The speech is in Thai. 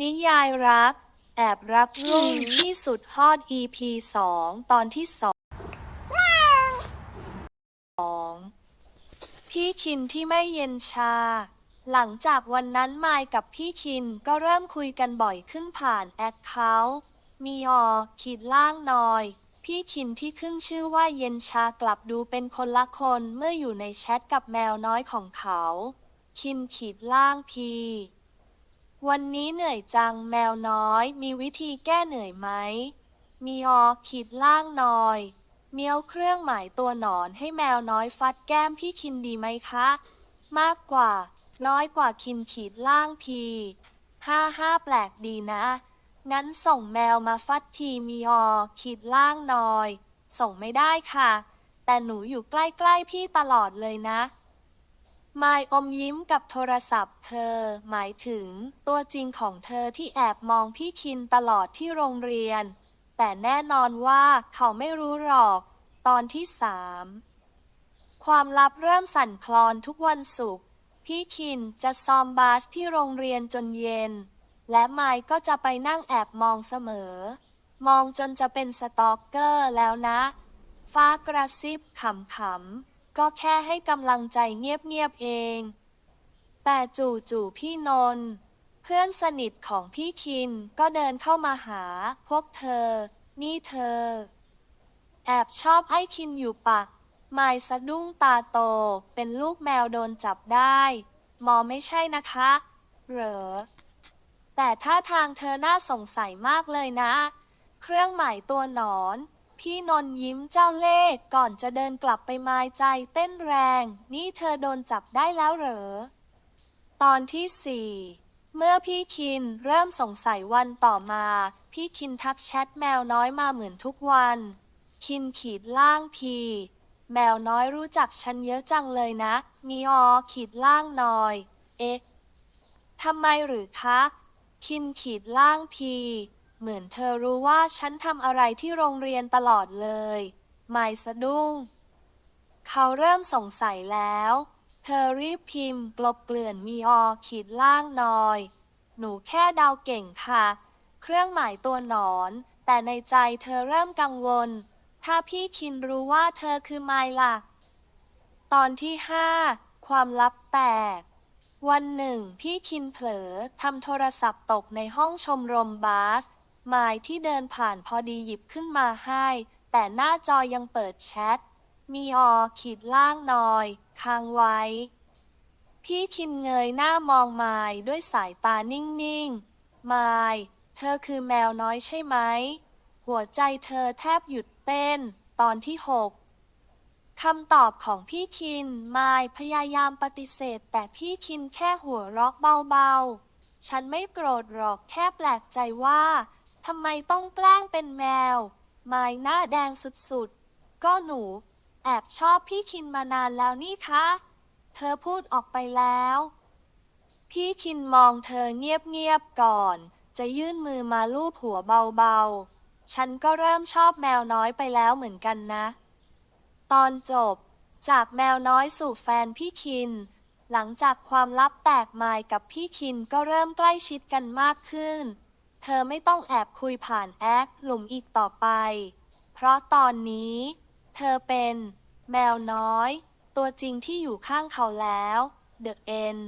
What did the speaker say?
นิยายรัก แอบรักรุ่งที่สุดฮอด EP สองตอนที่สองพี่คินที่ไม่เย็นชา หลังจากวันนั้นมายกับพี่คินก็เริ่มคุยกันบ่อยขึ้นผ่านแอคเคาท์มีออขีดล่างนอย พี่คินที่ขึ้นชื่อว่าเย็นชากลับดูเป็นคนละคนเมื่ออยู่ในแชทกับแมวน้อยของเขา คินขีดล่างพี วันนี้เหนื่อยจังแมวน้อย มีวิธีแก้เหนื่อยไหม มีออขีดล่างหน่อย เมียวเครื่องหมายตัวหนอนให้แมวน้อยฟัดแก้มพี่คินดีไหมคะ มากกว่า น้อยกว่าคินขีดล่างพีห้าห้าแปลกดีนะ งั้นส่งแมวมาฟัดทีมีออขีดล่างหน่อย ส่งไม่ได้ค่ะ แต่หนูอยู่ใกล้ๆพี่ตลอดเลยนะ มายอมยิ้มกับโทรศัพท์เธอ หมายถึง ตัวจริงของเธอที่แอบมองพี่คินตลอดที่โรงเรียน แต่แน่นอนว่าเขาไม่รู้หรอก ตอนที่สามความลับเริ่มสั่นคลอนทุกวันศุกร์พี่คินจะซ้อมบาสที่โรงเรียนจนเย็น และไมายก็จะไปนั่งแอบมองเสมอ มองจนจะเป็นสตอกเกอร์แล้วนะ ฟ้ากระซิบขำๆ ก็แค่ให้กำลังใจเงียบๆเอง แต่จู่ๆพี่นนท์เพื่อนสนิทของพี่คินก็เดินเข้ามาหา พวกเธอ นี่เธอ แอบชอบไอ้คินอยู่ปะมายสะดุ้งตาโต เป็นลูกแมวโดนจับได้ มอไม่ใช่นะคะ เหรอ แต่ท่าทางเธอน่าสงสัยมากเลยนะ เครื่องหมายตัวหนอน พี่นนท์ยิ้มเจ้าเล่ห์ก่อนจะเดินกลับไปมายใจเต้นแรง นี่เธอโดนจับได้แล้วเหรอ ตอนที่สี่เมื่อพี่คินเริ่มสงสัยวันต่อมา พี่คินทักแชทแมวน้อยมาเหมือนทุกวัน คินขีดล่างพีแมวน้อยรู้จักฉันเยอะจังเลยนะ มีออขีดล่างหน่อย เอ๊ะทำไมหรือคะ คินขีดล่างพี เหมือนเธอรู้ว่าฉันทำอะไรที่โรงเรียนตลอดเลย ไม่สะดุ้ง เขาเริ่มสงสัยแล้ว เธอรีบพิมพ์กลบเกลื่อนมีออขีดล่างหน่อย หนูแค่เดาเก่งค่ะ เครื่องหมายตัวหนอน แต่ในใจเธอเริ่มกังวล ถ้าพี่คินรู้ว่าเธอคือไมล่ะ ตอนที่ห้าความลับแตกวันหนึ่งพี่คินเผลอทำโทรศัพท์ตกในห้องชมรมบาส มายที่เดินผ่านพอดีหยิบขึ้นมาให้ แต่หน้าจอยังเปิดแชท มีออขีดล่างหน่อย ค้างไว้ พี่คินเงยหน้ามองมายด้วยสายตานิ่งๆมายเธอคือแมวน้อยใช่ไหม หัวใจเธอแทบหยุดเต้น ตอนที่หกคำตอบของพี่คินมายพยายามปฏิเสธ แต่พี่คินแค่หัวเราะเบาๆ ฉันไม่โกรธหรอกแค่แปลกใจว่า ทำไมต้องแกล้งเป็นแมวมายหน้าแดงสุดๆ ก็หนู แอบชอบพี่คินมานานแล้วนี่คะ เธอพูดออกไปแล้ว พี่คินมองเธอเงียบๆก่อน จะยื่นมือมาลูบหัวเบาๆ ฉันก็เริ่มชอบแมวน้อยไปแล้วเหมือนกันนะ ตอนจบ จากแมวน้อยสู่แฟนพี่คิน หลังจากความลับแตกมายกับพี่คินก็เริ่มใกล้ชิดกันมากขึ้น เธอไม่ต้องแอบคุยผ่านแอคหลุมอีกต่อไป เพราะตอนนี้ เธอเป็น แมวน้อย ตัวจริงที่อยู่ข้างเขาแล้ว The End